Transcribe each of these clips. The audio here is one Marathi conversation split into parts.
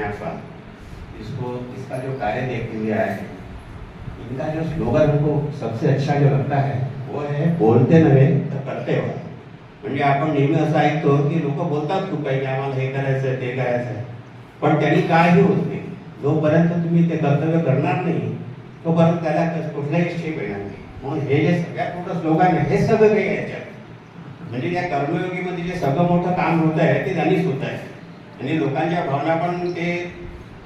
ऐसा इसको, इसका जो कार्य देख लिया है, इनका जो स्लोगन हमको सबसे अच्छा जो लगता है, वो है, बोलते नव्हे तर करते व्हा म्हणजे आपण नेहमी असं ऐकतो की लोक बोलतात काही आम्हाला हे करायचं ते करायचं पण त्यांनी काही होत नाही. जोपर्यंत तुम्ही ते कर्तव्य करणार नाही, तोपर्यंत त्याला कुठलाही येणार नाही. म्हणून हे जे सगळ्यात मोठं आहे, हे सगळं काही याच्यात. म्हणजे कर्मयोगीमध्ये जे सगळं मोठं काम होत आहे ते त्यांनीच होत आहे आणि लोकांच्या भावना पण ते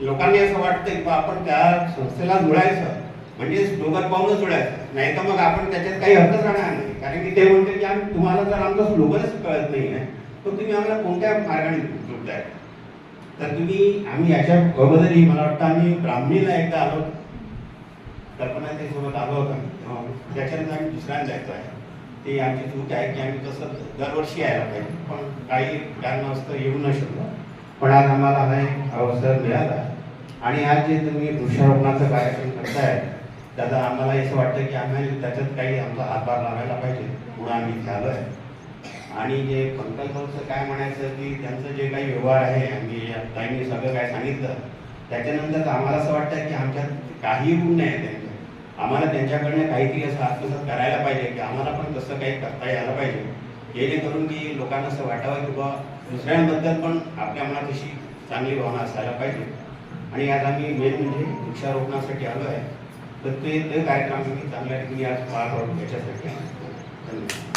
लोकांनी असं वाटतं की आपण त्या संस्थेला जुळायचं. म्हणजे स्लोगन पाहूनच जुळायचं. नाही तर मग आपण त्याच्यात काही अर्थच राहणार नाही. कारण की ते म्हणते की आम्ही तुम्हाला जर आमचं स्लोगनच कळत नाही आहे तर तुम्ही आम्हाला कोणत्या मार्गाने जुळताय तर तुम्ही आम्ही याच्या अगोदरही मला वाटतं आम्ही ब्राह्मणीला एकदा आलो कल्पना ते सोबत आलो होतो तेव्हा त्याच्यानंतर आम्ही दुसऱ्यांदा जायचो आहे. ते आमची चूक आहे की आम्ही तसं दरवर्षी यायला पाहिजे. पण काही कारणास्तव येऊ न शकलो. पण आज आम्हाला हा एक अवसर मिळाला. आणि आज जे तुम्ही वृक्षारोपणाचा कार्यक्रम करताय त्याचा आम्हाला असं वाटतं की आम्ही त्याच्यात काही आमचा हातभार लावायला पाहिजे. म्हणून आम्ही झालो आहे आणि जे पंकजभाऊचं काय म्हणायचं की त्यांचं जे काही व्यवहार आहे आम्ही या सगळं काय सांगितलं त्याच्यानंतर आम्हाला असं वाटतं की आमच्यात काही गुण नाही आहे आम्हाला त्यांच्याकडनं काहीतरी असं आत्मसात करायला पाहिजे की आम्हाला पण तसं काही करता यायला पाहिजे. जेणेकरून की लोकांना असं वाटावं की बाबा दुसऱ्यांबद्दल पण आपल्या मनात अशी चांगली भावना असायला पाहिजे. आणि आज आम्ही मेन म्हणजे वृक्षारोपणासाठी आलो आहे. तर ते ते कार्यक्रम आम्ही चांगल्या ठिकाणी आज पार पाडू याच्यासाठी धन्यवाद.